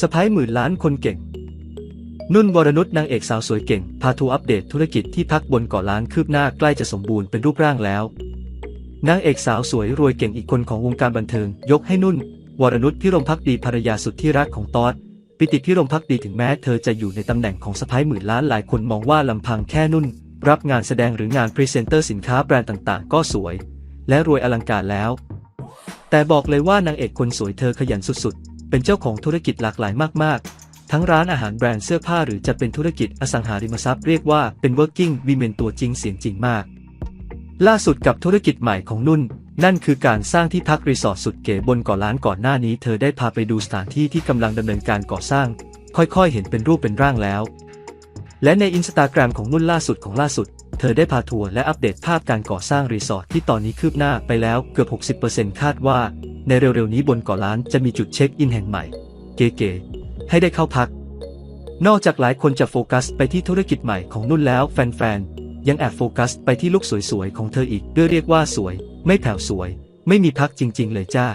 สะพ้ายหมื่นล้านคนเก่ง นุ่นวรนุชนางเอกสาวสวยเก่ง พาทัวร์อัปเดตธุรกิจที่พักบนเกาะล้านคืบหน้าใกล้จะสมบูรณ์เป็นรูปร่างแล้ว นางเอกสาวสวยรวยเก่งอีกคนของวงการบันเทิง ยกให้นุ่น วรนุชพิรมพักดีภรรยาสุดที่รักของตอดปิติพิรมพักดีถึงแม้เธอจะอยู่ในตำแหน่งของสะพ้ายหมื่นล้านหลายคนมองว่าลำพังแค่นุ่น รับงานแสดงหรืองานพรีเซนเตอร์สินค้าแบรนด์ต่างๆ ก็สวย และรวยอลังการแล้ว แต่บอกเลยว่านางเอกคนสวยเธอขยันสุดๆ เป็นเจ้าของธุรกิจหลากหลายมาก ๆ ทั้งร้านอาหารแบรนด์เสื้อผ้าหรือจะเป็นธุรกิจอสังหาริมทรัพย์เรียกว่าเป็น working women ตัวจริงเสียงจริงมาก ล่าสุดกับธุรกิจใหม่ของนุ่น นั่นคือการสร้างที่พักรีสอร์ทสุดเก๋บนเกาะล้านก่อนหน้านี้เธอได้พาไปดูสถานที่ที่กำลังดำเนินการก่อสร้าง ค่อยๆ เห็นเป็นรูปเป็นร่างแล้ว และในอินสตาแกรมของนุ่นล่าสุดของล่าสุดเธอได้พาทัวร์และอัปเดตภาพการก่อสร้างรีสอร์ทที่ตอนนี้คืบหน้าไปแล้วเกือบ 60%คาดว่า ในเร็วๆนี้บนเกาะล้านจะมีจุดเช็คอินแห่งใหม่ เก๋ๆให้ได้เข้าพัก นอกจากหลายคนจะโฟกัสไปที่ธุรกิจใหม่ของนุ่นแล้วแฟนๆ ยังแอบโฟกัสไปที่ลุกสวยๆ ของเธออีกด้วยเรียกว่าสวย ไม่แผ่วสวย ไม่มีพักจริง ๆ เลยจ้า